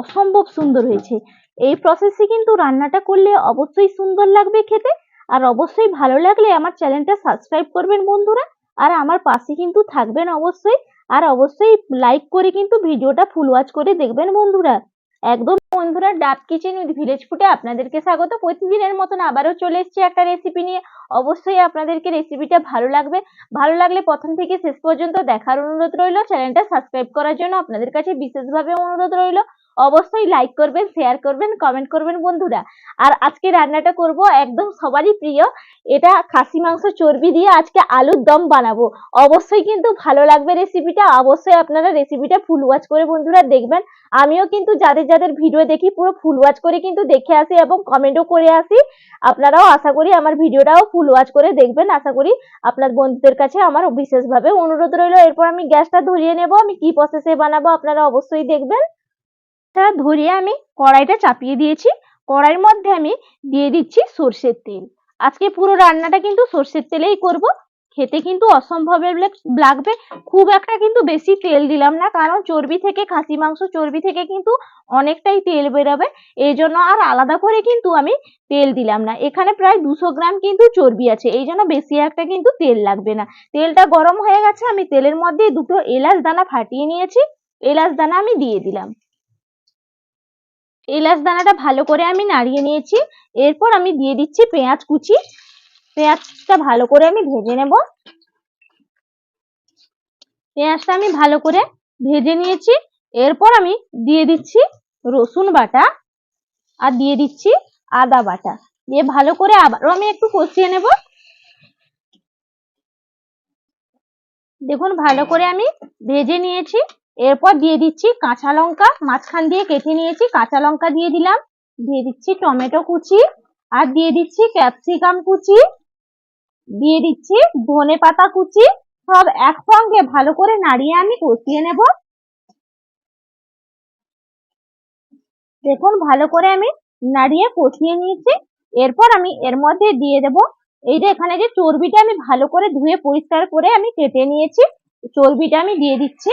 অসম্ভব সুন্দর হয়েছে। এই প্রসেসে কিন্তু রান্নাটা করলে অবশ্যই সুন্দর লাগবে খেতে, আর অবশ্যই ভালো লাগলে আমার চ্যানেলটা সাবস্ক্রাইব করবেন বন্ধুরা, আর আমার পাশে কিন্তু থাকবেন অবশ্যই, আর অবশ্যই লাইক করে কিন্তু ভিডিওটা ফুল ওয়াচ করে দেখবেন বন্ধুরা। একদম বন্ধুরা, ডাব কিচেন উইথ ভিলেজ ফুটে আপনাদেরকে স্বাগত। প্রতিদিনের মতন আবারও চলে এসেছি একটা রেসিপি নিয়ে। অবশ্যই আপনাদেরকে রেসিপিটা ভালো লাগবে। ভালো লাগলে প্রথম থেকে শেষ পর্যন্ত দেখার অনুরোধ রইল। চ্যানেলটা সাবস্ক্রাইব করার জন্য আপনাদের কাছে বিশেষভাবে অনুরোধ রইল। অবশ্যই লাইক করবেন শেয়ার করবেন কমেন্ট করবেন বন্ধুরা। আর আজকে রান্নাটা করব একদম সবারই প্রিয়। এটা খাসি মাংস চর্বি দিয়ে আজকে আলুর দম বানাবো। অবশ্যই কিন্তু ভালো লাগবে রেসিপিটা অবশ্যই আপনারা রেসিপিটা ফুল ওয়াচ করে বন্ধুরা দেখবেন। আমিও কিন্তু যাদের যাদের ভিডিও দেখি, পুরো ফুল ওয়াচ করে কিন্তু দেখে আসি এবং কমেন্টও করে আসি। আপনারাও আশা করি আমার ভিডিওটাও ফুল ওয়াচ করে দেখবেন। আশা করি আপনার বন্ধুদের কাছে আমার বিশেষভাবে অনুরোধ রইল। এরপর আমি গ্যাসটা ধরিয়ে নেব। আমি কি প্রসেসে বানাবো আপনারা অবশ্যই দেখবেন। তা ধরিয়ে আমি কড়াইটা চাপিয়ে দিয়েছি। কড়াইয়ের মধ্যে আমি দিয়ে দিচ্ছি সর্ষের তেল। আজকে পুরো রান্নাটা কিন্তু সর্ষের তেলেই করব। খেতে কিন্তু অসম্ভব লাগবে। খুব একটা কিন্তু বেশি তেল দিলাম না, কারণ চর্বি থেকে, খাসি মাংস চর্বি থেকে কিন্তু অনেকটাই তেল বেরোবে। এই জন্য আর আলাদা করে কিন্তু আমি তেল দিলাম না। এখানে প্রায় দুশো গ্রাম কিন্তু চর্বি আছে। এই জন্য বেশি একটা কিন্তু তেল লাগবে না। তেলটা গরম হয়ে গেছে, আমি তেলের মধ্যে দুটো এলাচ দানা ফাটিয়ে নিয়েছি। এলাচ দানা আমি দিয়ে দিলাম। এলাচ দানাটা ভালো করে আমি নাড়িয়ে নিয়েছি। এরপর আমি দিয়ে দিচ্ছি পেঁয়াজ কুচি। পেঁয়াজটা ভালো করে আমি ভেজে নেব। পেঁয়াজটা আমি ভালো করে ভেজে নিয়েছি। এরপর আমি দিয়ে দিচ্ছি রসুন বাটা আর দিয়ে দিচ্ছি আদা বাটা। দিয়ে ভালো করে আবারও আমি একটু কষিয়ে নেব। দেখুন, ভালো করে আমি ভেজে নিয়েছি। এরপর দিয়ে দিচ্ছি কাঁচা লঙ্কা, মাঝখান দিয়ে কেটে নিয়েছি, কাঁচা লঙ্কা দিয়ে দিলাম। দিয়ে দিচ্ছি টমেটো কুচি আর দিয়ে দিচ্ছি ক্যাপসিকাম কুচি। দিয়ে দিচ্ছি ধনে পাতা কুচি। সব একসঙ্গে ভালো করে নাড়িয়ে আমি কষিয়ে নেব। দেখুন, ভালো করে আমি নাড়িয়ে কষিয়ে নিয়েছি। এরপর আমি এর মধ্যে দিয়ে দেব। এই যে এখানে যে চর্বিটা আমি ভালো করে ধুয়ে পরিষ্কার করে আমি কেটে নিয়েছি, চর্বিটা আমি দিয়ে দিচ্ছি।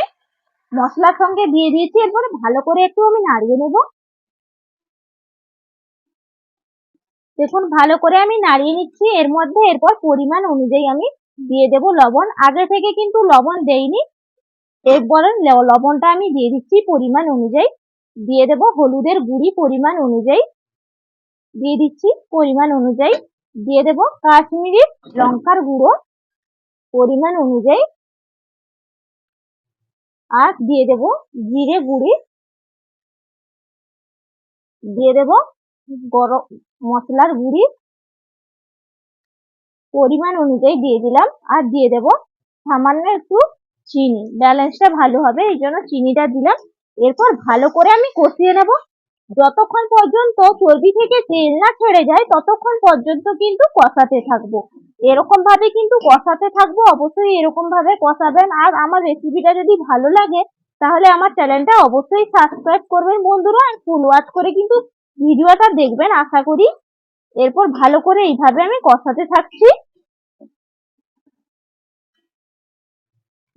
মশলার সঙ্গে দিয়ে দিয়েছি, এরপরে ভালো করে একটু আমি নাড়িয়ে নেব। দেখুন, ভালো করে আমি নাড়িয়ে নিচ্ছি, এর মধ্যে এরপর পরিমাণ অনুযায়ী আমি দিয়ে দেব লবণ। আগে থেকে কিন্তু লবণ দেইনি, এরপরে লবণটা আমি দিয়ে দিচ্ছি পরিমাণ অনুযায়ী। দিয়ে দেব হলুদের গুঁড়ি পরিমাণ অনুযায়ী। দিয়ে দিচ্ছি পরিমাণ অনুযায়ী। দিয়ে দেব কাশ্মীরি লঙ্কার গুঁড়ো পরিমাণ অনুযায়ী। আর দিয়ে দেব জিরে গুঁড়ি। দিয়ে দেব গরম মশলার গুঁড়ি। পরিমাণ অনুযায়ী দিয়ে দিলাম। আর দিয়ে দেব সামান্য একটু চিনি। ব্যালেন্সটা ভালো হবে, এই জন্য চিনিটা দিলাম। এরপর ভালো করে আমি কষিয়ে নেব। যতক্ষণ পর্যন্ত চর্বি থেকে তেল না ছেড়ে যায়, ততক্ষণ পর্যন্ত কিন্তু কষাতে থাকব। এরকম ভাবে কিন্তু কষাতে থাকব, অবশ্যই এরকম ভাবে কষাবেন। আর আমার রেসিপিটা যদি ভালো লাগে, তাহলে আমার চ্যানেলটা অবশ্যই সাবস্ক্রাইব করবেন বন্ধুরা আর ফুল ওয়াচ করে কিন্তু ভিডিওটা দেখবেন, আশা করি। এরপর ভালো করে এইভাবে আমি কষাতে থাকছি।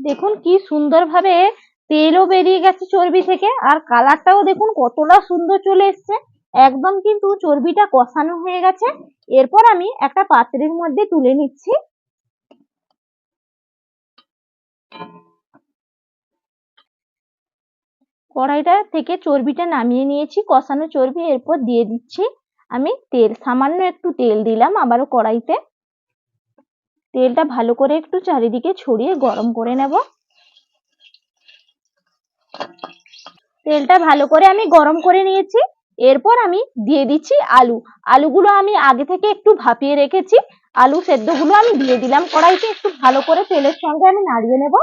দেখুন কি সুন্দরভাবে তেলও বেরিয়ে গেছে চর্বি থেকে। আর কালারটাও দেখুন কতটা সুন্দর চলে এসছে। একদম কিন্তু চর্বিটা কষানো হয়ে গেছে। এরপর আমি একটা পাত্রের মধ্যে তুলে নিচ্ছি। কড়াইটা থেকে চর্বিটা নামিয়ে নিয়েছি, কষানো চর্বি এরপর দিয়ে দিচ্ছি। আমি তেল, সামান্য একটু তেল দিলাম আবারও কড়াইতে। তেলটা ভালো করে একটু চারিদিকে ছড়িয়ে গরম করে নেব। তেলটা ভালো করে আমি গরম করে নিয়েছি। এরপর আমি দিয়ে দিচ্ছি আলু। আলুগুলো আমি আগে থেকে একটু ভাপিয়ে রেখেছি। আলু সেদ্ধগুলো আমি দিয়ে দিলাম কড়াইতে। একটু ভালো করে তেলের সঙ্গে আমি নাড়িয়ে নেব।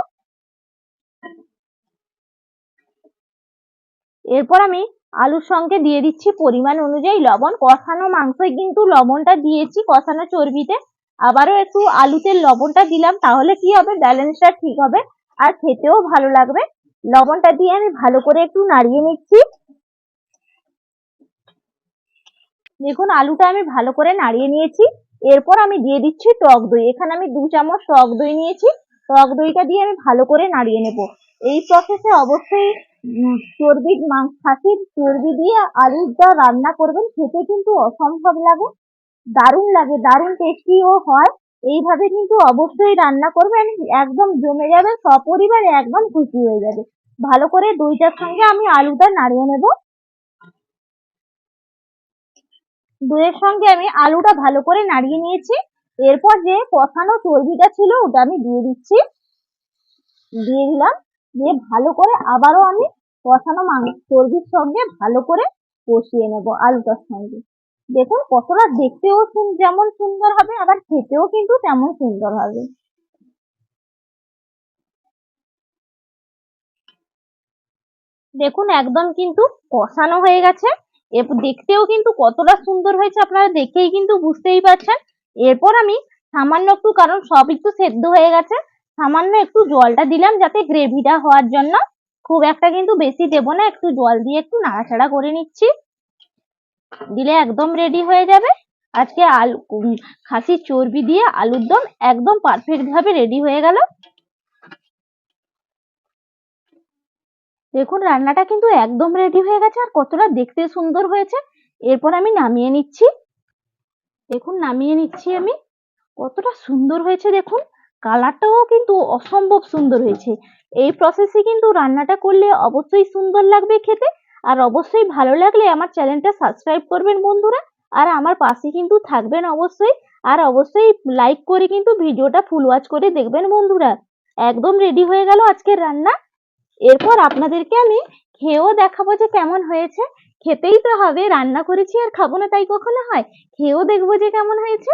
এরপর আমি আলুর সঙ্গে দিয়ে দিচ্ছি পরিমাণ অনুযায়ী লবণ। কষানো মাংসই কিন্তু লবণটা দিয়েছি কষানো চর্বিতে। আবারও একটু আলুতে লবণটা দিলাম, তাহলে কি হবে? ব্যালেন্সটা ঠিক হবে। আর খেতেও ভালো লাগবে। লবণটা দিয়ে আমি ভালো করে একটু নাড়িয়ে নিচ্ছি। দেখুন, আলুটা আমি ভালো করে নাড়িয়ে নিয়েছি। এরপর আমি দিয়ে দিচ্ছি টক দই। এখানে আমি দু চামচ টক দই নিয়েছি। টক দইটা দিয়ে আমি ভালো করে নাড়িয়ে নেব। এই প্রসেসে অবশ্যই চর্বি মাংস খাসির চর্বি দিয়ে আলুর দম রান্না করবেন, খেতে কিন্তু অসম্ভব লাগে। দারুণ লাগে, দারুণ টেস্টিও হয়। এইভাবে কিন্তু অবশ্যই রান্না করবেন, একদম জমে যাবে, সপরিবারে একদম খুশি হয়ে যাবে। ভালো করে দইটার সঙ্গে আমি আলুটা নাড়িয়ে নেব। দইয়ের সঙ্গে আমি আলুটা ভালো করে নাড়িয়ে নিয়েছি। এরপর যে কষানো চর্বিটা ছিল ওটা আমি দিয়ে দিচ্ছি। দিয়ে দিলাম। দিয়ে ভালো করে আবারও আমি কষানো মাংস চর্বির সঙ্গে ভালো করে কষিয়ে নেব আলুটার সঙ্গে। দেখুন, কতটা দেখতেও যেমন সুন্দর হবে, আবার খেতেও কিন্তু তেমন সুন্দর হবে। দেখুন, একদম কিন্তু কষানো হয়ে গেছে। দেখতেও কিন্তু কতটা সুন্দর হয়েছে, আপনারা দেখেই কিন্তু বুঝতেই পারছেন। এরপর আমি সামান্য একটু, কারণ সব একটু সেদ্ধ হয়ে গেছে, সামান্য একটু জলটা দিলাম যাতে গ্রেভিটা হওয়ার জন্য। খুব একটা কিন্তু বেশি দেবো না, একটু জল দিয়ে একটু নাড়াচাড়া করে নিচ্ছি। দিলে একদম রেডি হয়ে যাবে। আজকে আলু খাসির চর্বি দিয়ে আলুর দম একদম পারফেক্ট ভাবে রেডি হয়ে গেল। দেখুন, রান্নাটা কিন্তু একদম রেডি হয়ে গেছে আর কতটা দেখতে সুন্দর হয়েছে। এরপর আমি নামিয়ে নিচ্ছি। দেখুন, নামিয়ে নিচ্ছি আমি। কতটা সুন্দর হয়েছে দেখুন। কালারটাও কিন্তু অসম্ভব সুন্দর হয়েছে। এই প্রসেসে কিন্তু রান্নাটা করলে অবশ্যই সুন্দর লাগবে খেতে। আর অবশ্যই ভালো লাগলে আমার চ্যানেলটা সাবস্ক্রাইব করবেন বন্ধুরা। আর আমার পাশে কিন্তু থাকবেন অবশ্যই। আর অবশ্যই লাইক করে কিন্তু ভিডিওটা ফুল ওয়াচ করে দেখবেন বন্ধুরা। একদম রেডি হয়ে গেল আজকের রান্না। এরপর আপনাদেরকে আমি খেয়েও দেখাবো যে কেমন হয়েছে। খেতেই তো হবে, রান্না করেছি আর খাব না, তাই কখনো হয়? খেয়েও দেখব যে কেমন হয়েছে।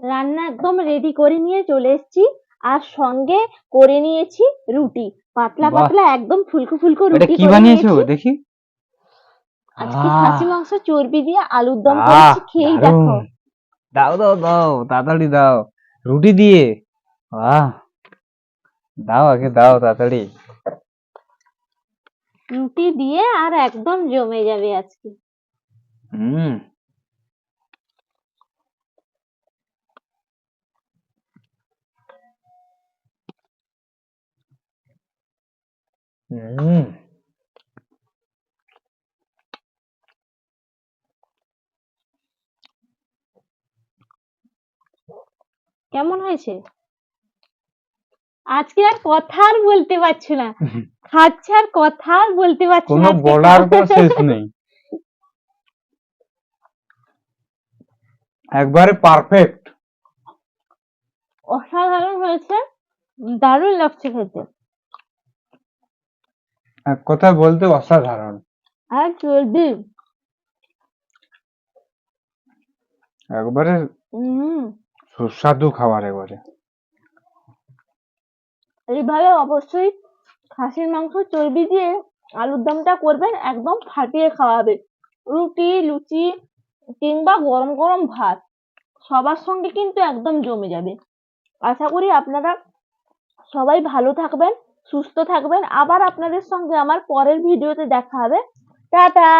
রান্না একদম রেডি করে নিয়ে চলে এসেছি। আর সঙ্গে করে নিয়েছি রুটি। পাতলা পাতলা একদম ফুলকো ফুলকো রুটি কি বানিয়েছো দেখি। আজকে খাসি মাংস চর্বি দিয়ে আলুর দম করেছি দারুণ। দেখো। দাও দাও দাও তাড়াতাড়ি দাও। রুটি দিয়ে। বাহ। দাও আগে দাও তাড়াতাড়ি। রুটি দিয়ে আর একদম জমে যাবে আজকে। হুম। হুম কেমন হয়েছে? আজকে আর কথা আর বলতে পারছি না। খাচ্ছে আর কথা আর বলতে পারছি না। বলার তো শেষ নেই। একবারে পারফেক্ট অসাধারণ হয়েছে। দারুণ লাগছে খেতে। এক কথায় বলতে অসাধারণ। আর চর্বি একবারে সুস্বাদু খাবার একবারে এইভাবে অবশ্যই খাসির মাংস চর্বি দিয়ে আলুর দমটা করবেন একদম ফাটিয়ে খাওয়াবে। রুটি লুচি কিংবা গরম গরম ভাত সবার সঙ্গে কিন্তু একদম জমে যাবে। আশা করি আপনারা সবাই ভালো থাকবেন। সুস্থ থাকবেন। আবার আপনাদের সঙ্গে আমার পরের ভিডিওতে দেখা হবে। টাটা!